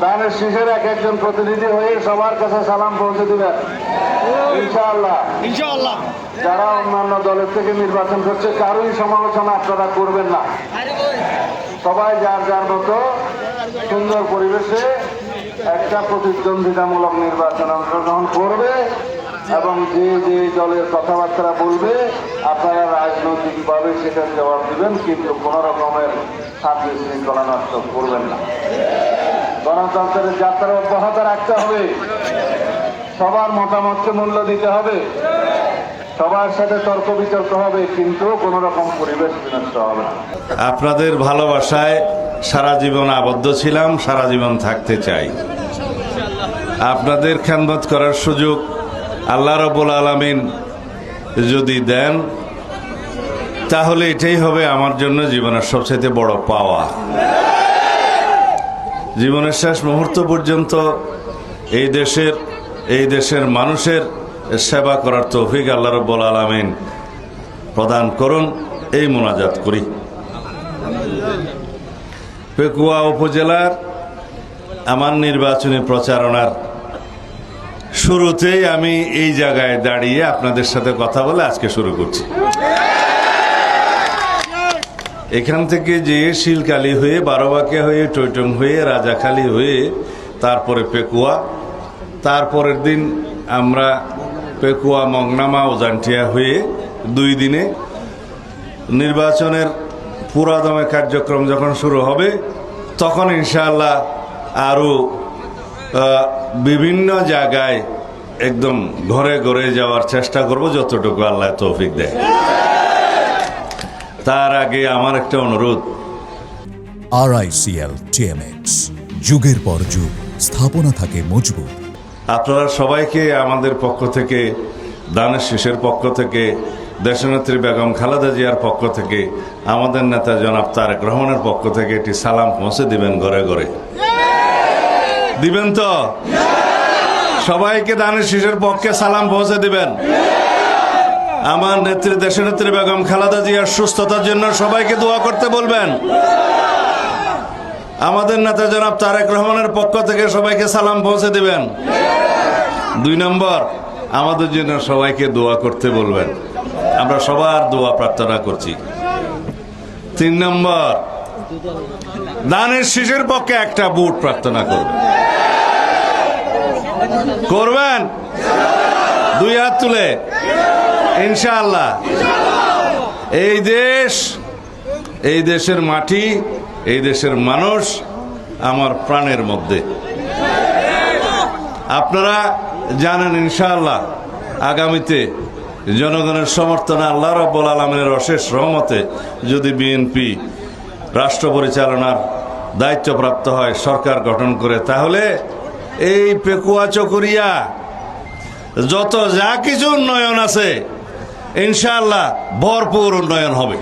দানের শীষের এক একজন প্রতিনিধি হয়ে সবার কাছে সালাম পৌঁছে দিবেন ইনশাআল্লাহ। ইনশাআল্লাহ। যারা অন্যান্য দলের থেকে নির্বাচন করছে কারোই সমালোচনা আপনারা করবেন না। সবাই যার যার মতো সুন্দর পরিবেশে একটা প্রতিদ্বন্দ্বিতামূলক নির্বাচন অংশগ্রহণ করবে এবং যে যে দলের কথাবার্তা বলবে আপনারা রাজনৈতিকভাবে সেটার জবাব দিবেন কিন্তু কোনো রকমের শান্তি শৃঙ্খলা নষ্ট করবেন না। গণতন্ত্রের যাত্রা অব্যাহত রাখতে হবে। সবার মতামতকে মূল্য দিতে হবে। সবার সাথে তর্ক বিতর্ক হবে, কিন্তু কোনো রকম পরিবেশ বিনষ্ট হবে না। আপনাদের ভালোবাসায় সারা জীবন আবদ্ধ ছিলাম, সারা জীবন থাকতে চাই। আপনাদের খেদমত করার সুযোগ আল্লাহ রবুল আলমিন যদি দেন, তাহলে এটাই হবে আমার জন্য জীবনের সবচেয়ে বড় পাওয়া। জীবনের শেষ মুহূর্ত পর্যন্ত এই দেশের এই দেশের মানুষের সেবা করার তৌফিক আল্লাহ রব্বুল আলমিন প্রদান করুন, এই মোনাজাত করি। পেকুয়া উপজেলার আমার নির্বাচনী প্রচারণার শুরুতেই আমি এই জায়গায় দাঁড়িয়ে আপনাদের সাথে কথা বলে আজকে শুরু করছি। এখান থেকে যে শিলকালি হয়ে, বারোবাকিয়া হয়ে, টৈটং হয়ে, রাজাখালী হয়ে, তারপরে পেকুয়া। তারপরের দিন আমরা পেকুয়া মংনামা ও জান্টিয়া হয়ে দুই দিনে নির্বাচনের পুরাদমে কার্যক্রম যখন শুরু হবে, তখন ইনশাআল্লাহ আরও বিভিন্ন জায়গায় একদম ঘরে ঘরে যাওয়ার চেষ্টা করব, যতটুকু আল্লাহ তৌফিক দেয়। তার আগে আমার একটা অনুরোধ। আর আরআইসিএল টিএমএক্স যুগের পর যুগ স্থাপনা থাকে মজবুত। আপনারা সবাইকে আমাদের পক্ষ থেকে দানের শেষের পক্ষ থেকে দেশনেত্রী বেগম খালেদা জিয়ার পক্ষ থেকে আমাদের নেতা জনাব তারেক রহমানের পক্ষ থেকে একটি সালাম পৌঁছে দিবেন ঘরে ঘরে। দিবেন তো? সবাইকে দানের শেষের পক্ষে সালাম পৌঁছে দিবেন। আমার নেত্রী দেশে নেত্রী বেগম খালেদা জিয়ার সুস্থতার জন্য সবাইকে দোয়া করতে বলবেন। আমাদের নেতা জনাব তারেক রহমানের পক্ষ থেকে সবাইকে সালাম পৌঁছে দিবেন। দুই নম্বর, আমাদের জন্য সবাইকে দোয়া করতে বলবেন। আমরা সবার দোয়া প্রার্থনা করছি। তিন নম্বর, দানের শিশের পক্ষে একটা বুট প্রার্থনা করবেন। করবেন? দুই হাত তুলে। ইনশাআল্লাহ। এই দেশ, এই দেশের মাটি, এই দেশের মানুষ আমার প্রাণের মধ্যে। আপনারা জানেন ইনশাআল্লাহ, আগামীতে জনগণের সমর্থনে আল্লাহ রব্বুল আলমের অশেষ রহমতে যদি বিএনপি রাষ্ট্র পরিচালনার দায়িত্বপ্রাপ্ত হয়, সরকার গঠন করে, তাহলে এই পেকুয়া চকরিয়া, যত যা কিছু উন্নয়ন আছে ইনশাআল্লাহ ভরপুর উন্নয়ন হবে।